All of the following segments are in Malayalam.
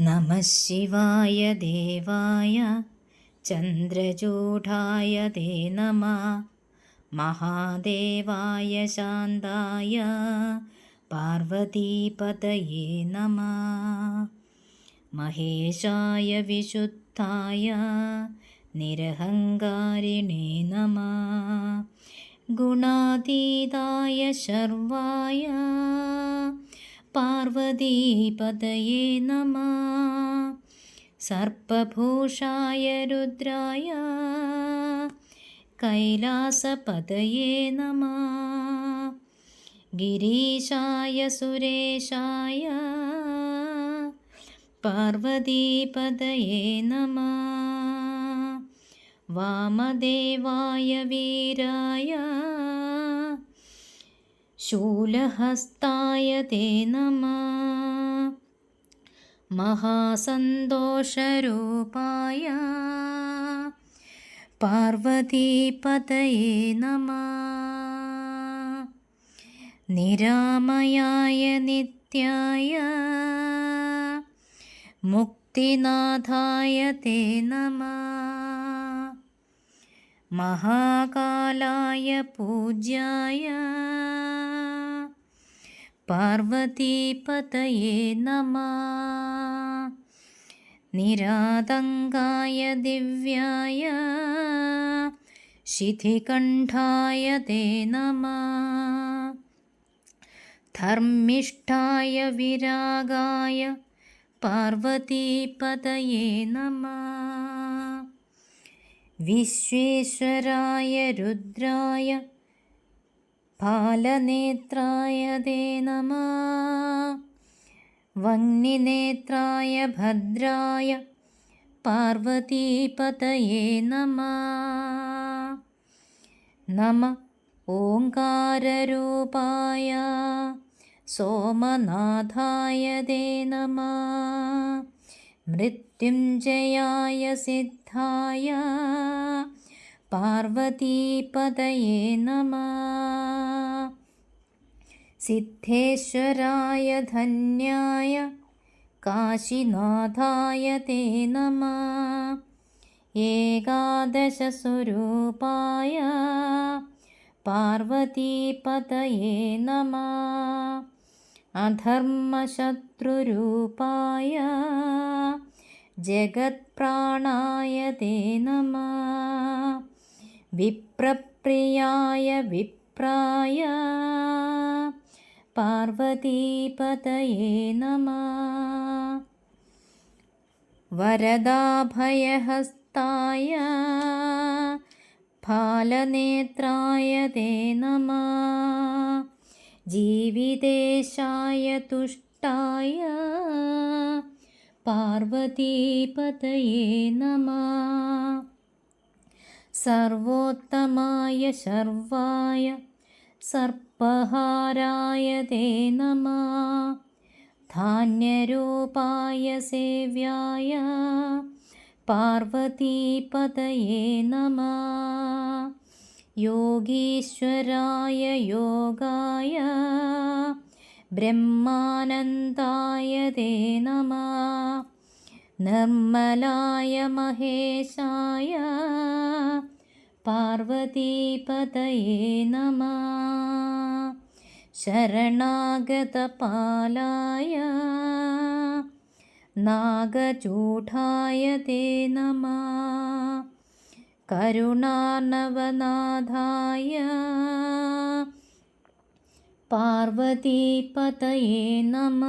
नमः शिवाय देवाय चन्द्रचूढाय ते नमः महादेवाय शान्ताय पार्वतीपतये नमः महेशाय विशुद्धाय निरहङ्कारिणे नमः गुणातीताय शर्वाय പാർവതീപതയേ നമ. സർപ്പഭൂഷായ രുദ്രായ. കൈലാസപതയേ നമ. ഗിരീശായ സുരേശായ. പാർവതീപതയേ നമ. വാമദേവായ വീരായ. शूलहस्ताय ते नमः महासन्तोषरूपाय पार्वतीपतये नमः निरामयाय नित्याय मुक्तिनाथाय ते नमः महाकालाय पूज्याय पार्वतीपतये नमः। निरातङ्गाय दिव्याय शिथिकण्ठाय ते नमः। धर्मिष्ठाय विरागाय पार्वतीपतये नमः। विश्वेश्वराय रुद्राय फालनेत्राय ते नमः। वह्निनेत्राय भद्राय पार्वतीपतये नमः। नम ओङ्काररूपाय सोमनाथाय ते नमः। मृत्युञ्जयाय सिद्धाय पार्वतीपतये नमः सिद्धेश्वराय धन्याय काशीनाथाय ते नमः। एकादशस्वरूपाय पार्वतीपतये नमः। अधर्मशत्रुरूपाय जगत्प्राणाय ते नमः। विप्रप्रियाय विप्राय पार्वतीपतये नमः वरदाभयहस्ताय फालनेत्राय ते नमः जीवितेशाय तुष्टाय पार्वतीपतये नमः सर्वोत्तमाय शर्वाय सर्पहाराय ते नमः धान्यरूपाय सेव्याय पार्वतीपतये नमः योगीश्वराय योगाय ब्रह्मानन्दाय ते नमः निर्मलाय महेशाय पार्वतीपतये नमः ശരണാഗതപാലായ. നാഗചൂഢായ തേ നമ. കരുണാർണവനാഥായ പാർവതീപതയേ നമ.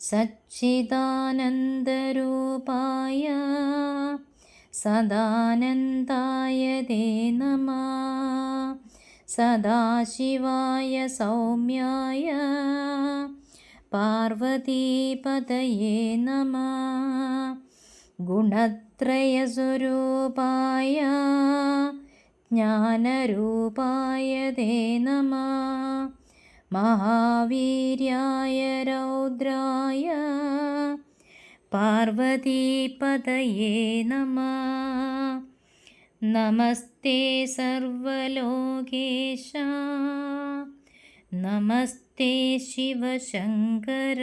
സച്ചിദാനന്ദരൂപായ. സദാനന്ദായ തേ നമ. സദാശിവായ സൗമ്യായ. പാർവതീപതയേ നമ. ഗുണത്രയസ്വരൂപായ. ജ്ഞാനരൂപായ ദേ നമ. മഹാവീര്യായ രൗദ്രായ. പാർവതീപതയേ നമ. നമസ്തേ സർവലോകേശ നമസ്തേ ശിവശങ്കര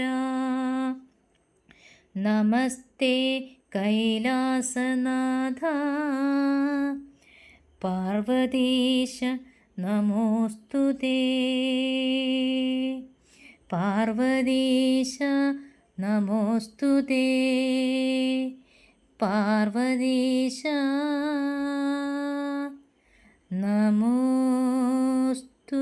നമസ്തേ കൈലാസനാഥ പാർവതീശ നമോസ്തു പാർവതീശ നമോസ്തു പാർവതീശ. നമോസ്തു